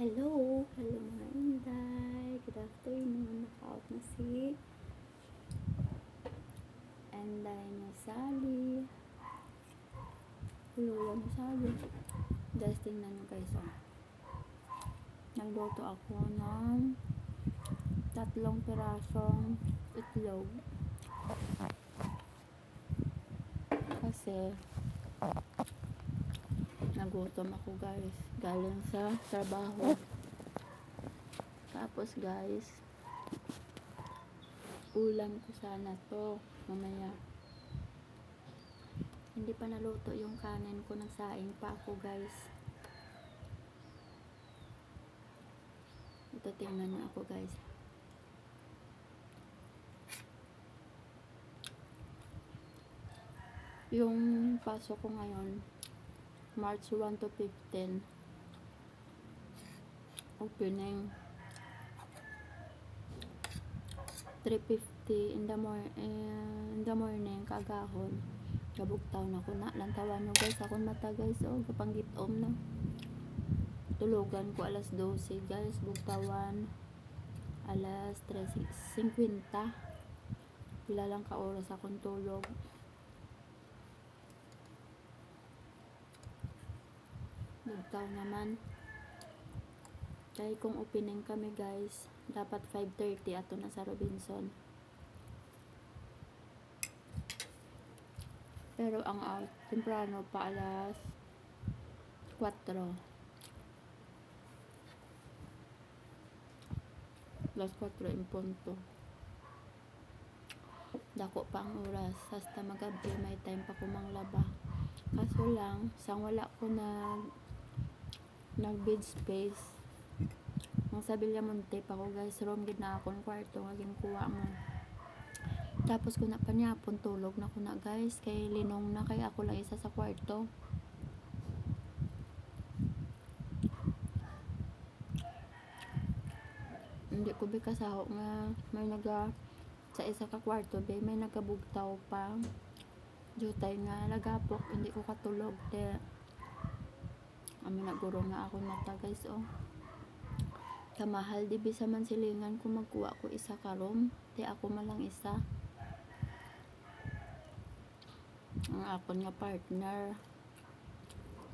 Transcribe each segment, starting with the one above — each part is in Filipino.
Hello! Hello mga Inday! Good afternoon! Naka-out na si Inday. Hello na Sally. Guys, tingnan nyo guys oh. Nagluto ako ng tatlong pirasong itlog. Kasi nagutom ako guys. Galing sa trabaho. Tapos guys ulam ko sana to mamaya. Hindi pa naluto yung kanin ko. Nagsaing pa ako guys. Ito tingnan niyo ako guys. Yung pasok ko ngayon March 1 to 15 opening. 3.50 in the, mor eh, in the morning kagahon. Kabugtaw na ko na lantawan no guys. Akong mata guys oh. Kapanggit om na. Tulugan ko alas 12 guys. Bugtawan alas 3.50 pila lang ka oras akong tulog Bugtaw naman. Kaya kung opening kami guys, dapat 5.30 ato na sa Robinson. Pero ang out, temprano pa alas 4. Alas 4 in punto. Dako pa ang oras. Hasta magabi, may time pa kumanglaba. Kaso lang, sang wala ko nag nag bed space. Ang sa Villamonte pa ko guys. Room gid na akong kwarto nga kuha mo. Tapos ko na pa niya tulog na ko na guys. Kay linong na kay ako lang isa sa kwarto. Hindi ko ba kasaho nga may naga sa isa ka kwarto ba may nagabugtaw pa. Jutay nga lagapok hindi ko katulog de Ami naguro nga ako mata guys oh. Kamahal di bisa man silingan kung magkuha ko isa karom. Di ako malang isa. Ang akon nga partner.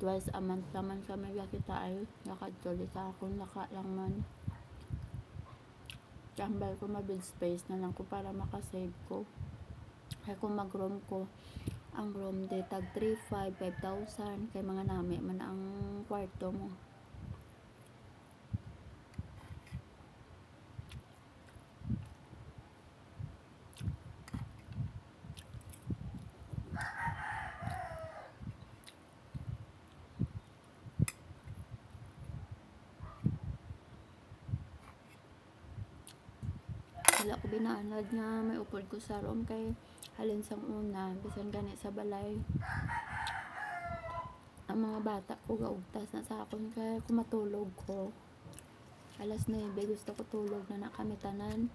Twice a month naman kami kita ay nakadtuli sa akon naka lang man. Tambal ko mabid space na lang ko para makasave ko. Kaya kung mag-room ko, ang room de tag 3,500, 5,000 kay mga nami man kwarto mo? Wala ko binaanad nga may upod ko sa room kay halin sang una bisan gani sa balay ang mga bata ko gaugtas na sa akon kay kumatulog ko alas 9 gusto ko tulog na nakamitanan.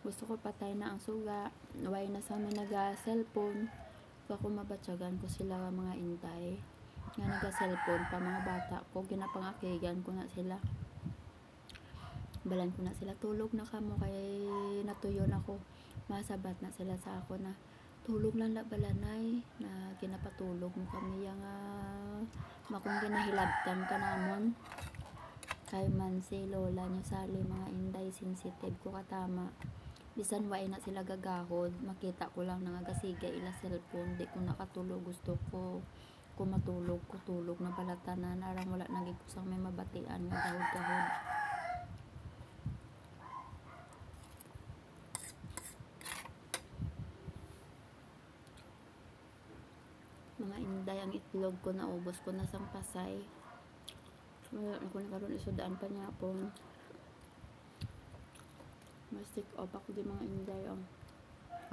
Gusto ko patay na ang suga way na sa amin naga cellphone so ako mabatsagan ko sila mga intay. Nga naga cellphone pa mga bata ko ginapangakigan ko na sila. Balan ko na sila tulog na kamo kay natuyo na ko masabat na sila sa ako na tulog lang la balanay na ginapatulog mo kami yang makong ginahilabtan ka namon. Kay man si lola niya sali mga inday sensitive ko katama bisan waay na sila gagahod. Makita ko lang nangagasiga ila cellphone. Di ko nakatulog. Gusto ko ko matulog. Ko tulog na balatanan arang wala nagigusang may mabatian nga dahod-dahod inday ang itlog ko na ubos ko na sang pasay. Wala na ko nakaroon isudaan pa niya po mas stick off ako di mga inday oh.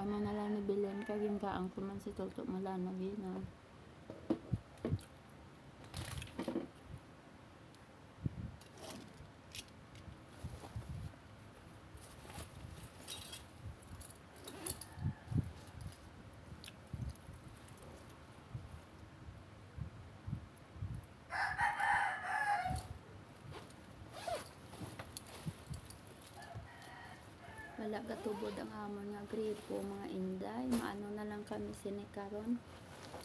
ano na lang nibilin kaging kaang ko man si Toto malano gina Wala katubod ang amon nga gripo, mga inday. Maano na lang kami sinikaron.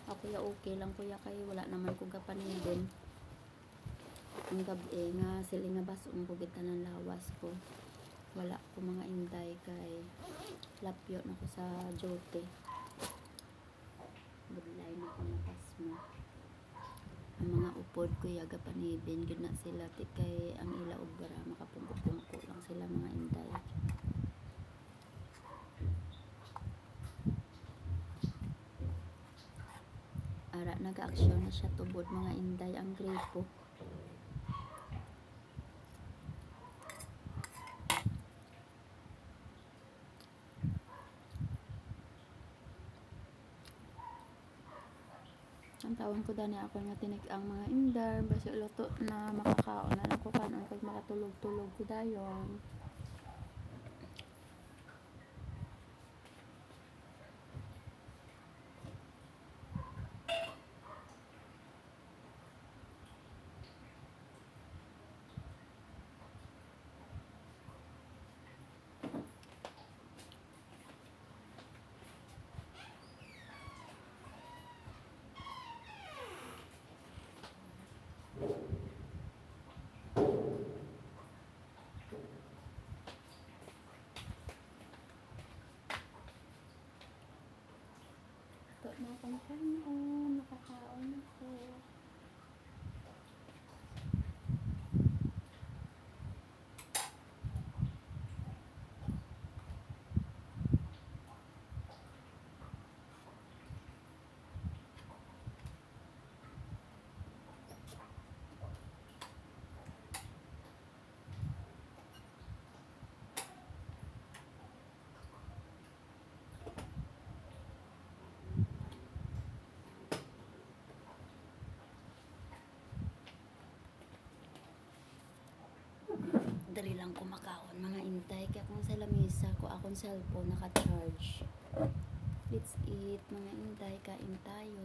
Ako ya okay lang kuya kay wala naman kong kapanidin. Ang gabi nga sila nga basong ko kita ng lawas ko. Wala ko mga inday kay lapyo na ko sa jote. Gudlay na ko napas mo. Ang mga upod ko yaga panibin gud na sila ti kay ang ila og bara makapungko-pungko lang sila mga inday. Nag-aksyon na siya tubod mga inday ang gripo. Ang tawon ko dani ako nga tinik ang mga indar basta luto na makakaon na lang ko kanon kag makatulog-tulog ko dayon. Ito na akong kanon, makakaon ako. Dali lang kumakaon mga intay kaya kung sa lamisa ko akong cellphone naka-charge. Let's eat mga intay, kain tayo.